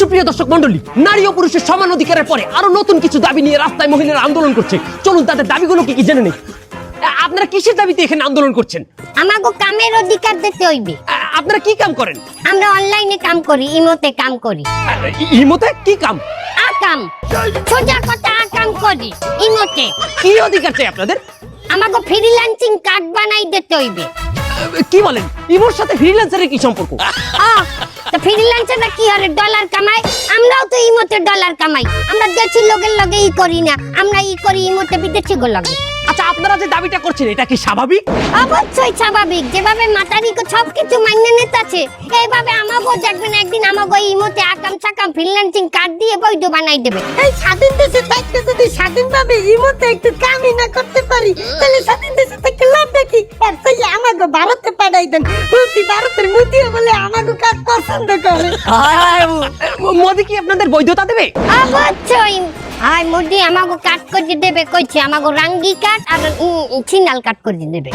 সুপ্রিয় দর্শক মন্ডলী নারী ও পুরুষের সমান অধিকারের পরে আরও নতুন কিছু দাবি নিয়ে রাস্তায় মহিলারা আন্দোলন করছে। চলুন তাদের দাবিগুলো কি কি জেনে নেই? আপনারা কিসের দাবিতে এখানে আন্দোলন করছেন? আমাকে কামের অধিকার দিতে হইবে। আপনারা কি কাম করেন? আমরা অনলাইনে কাম করি ইমোতে কাম করি। আ, ইমতে? কি কাম? আকাম সোজা কথা আকাম করি ইমোতে। কি অধিকার চাই আপনাদের? আমাকে ফ্রিল্যান্সিং কার্ড বানাই দিতে হইবে। কি বলেন? ইমোর সাথে ফ্রিল্যান্সারের কি সম্পর্ক? আহ, তো ফ্রিল্যান্সাররা কি হারে ডলার কামায় আমরাও তো ইমোতে ডলার কামাই। আমরা দেশি লোকের লগে ই করি না। আমরা ই করি ইমোতে বিদেশি গো লগে। আচ্ছা আপনারা যে দাবিটা করছেন এটা কি স্বাভাবিক? অবশ্যই স্বাভাবিক। যেভাবে মাতারিকে সব কিছু মান্য নিতেছে এইভাবে আমাকেও দেখবেন একদিন আমাকে ইমোতে আকাম সাকাম ফ্রিল্যান্সিং কার্ড দিয়ে বৈধ বানাই দেবে। এই স্বাধীন দেশে থাকতে যদি স্বাধীনভাবে ইমোতে একটু কামই না করতে পারি তাহলে স্বাধীন দেশে থেকে লাভ দেখি আর সেই আমাকে ভারতে পাঠাই দেন। বলছি ভারতের মোদিও বলে আমাকে কাজ পছন্দ করে। মোদি কি আপনাদের বৈধতা দেবে? অবশ্যই। আর মুদি আমাকে কাট করে দেবে, কইছে আমাকে রাঙ্গি কাট আর সিনাল কাট করে দেবে।